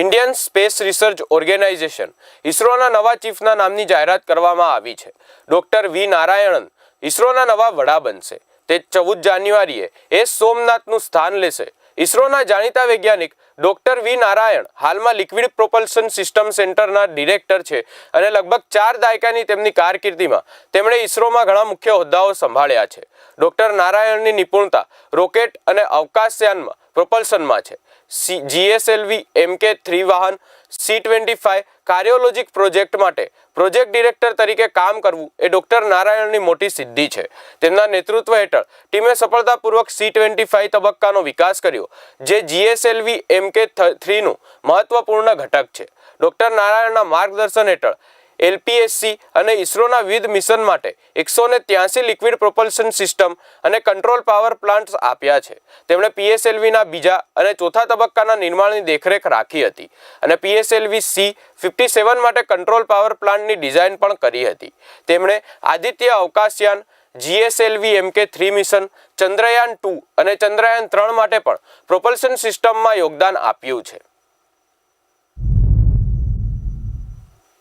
Indian space research organisation ઇસરોના નવા ચીફના નામની જાહેરાત કરવામાં આવી છે. ડોક્ટર વી નારાયણન ઇસરોના નવા વડા બનશે. તે ચૌદ જાન્યુઆરીએ એ સોમનાથનું સ્થાન લેશે. ઇસરોના જાણીતા વૈજ્ઞાનિક ડોક્ટર વી નારાયણ હાલમાં લિક્વિડ પ્રોપલ્શન સિસ્ટમ સેન્ટરના ડિરેક્ટર છે અને લગભગ ચાર દાયકાની તેમની કારકિર્દીમાં તેમણે ઇસરોમાં ઘણા મુખ્ય હોદ્દાઓ સંભાળ્યા છે. ડોક્ટર નારાયણની નિપુણતા રોકેટ અને અવકાશયાનમાં પ્રોપલ્શનમાં છે. સી, જીએસએલવી, એમકે થ્રી વાહન C twenty five cryogenic project માટે પ્રોજેક્ટ ડિરેક્ટર તરીકે કામ કરવું એ ડોક્ટર નારાયણની મોટી સિદ્ધિ છે. તેમના નેતૃત્વ હેઠળ ટીમે સફળતાપૂર્વક સી ટ્વેન્ટી ફાઇવ તબક્કાનો વિકાસ કર્યો, જે જીએસએલવી, એમકે થ્રીનું મહત્વપૂર્ણ ઘટક છે. ડોક્ટર નારાયણના માર્ગદર્શન હેઠળ એલપીએસસી અને ઇસરોના વિવિધ મિશન માટે એકસો ને ત્યાસી લિક્વિડ પ્રોપલ્શન સિસ્ટમ અને કંટ્રોલ પાવર પ્લાન્ટ્સ આપ્યા છે. તેમણે પીએસએલવીના બીજા અને ચોથા તબક્કાના નિર્માણની દેખરેખ રાખી હતી અને પીએસએલવી સી ફિફ્ટી સેવન માટે કંટ્રોલ પાવર પ્લાન્ટની ડિઝાઇન પણ કરી હતી. તેમણે Aditya અવકાશયાન, GSLV MK three mission, Chandrayaan two અને ચંદ્રયાન ત્રણ માટે પણ પ્રોપલ્શન સિસ્ટમમાં યોગદાન આપ્યું છે.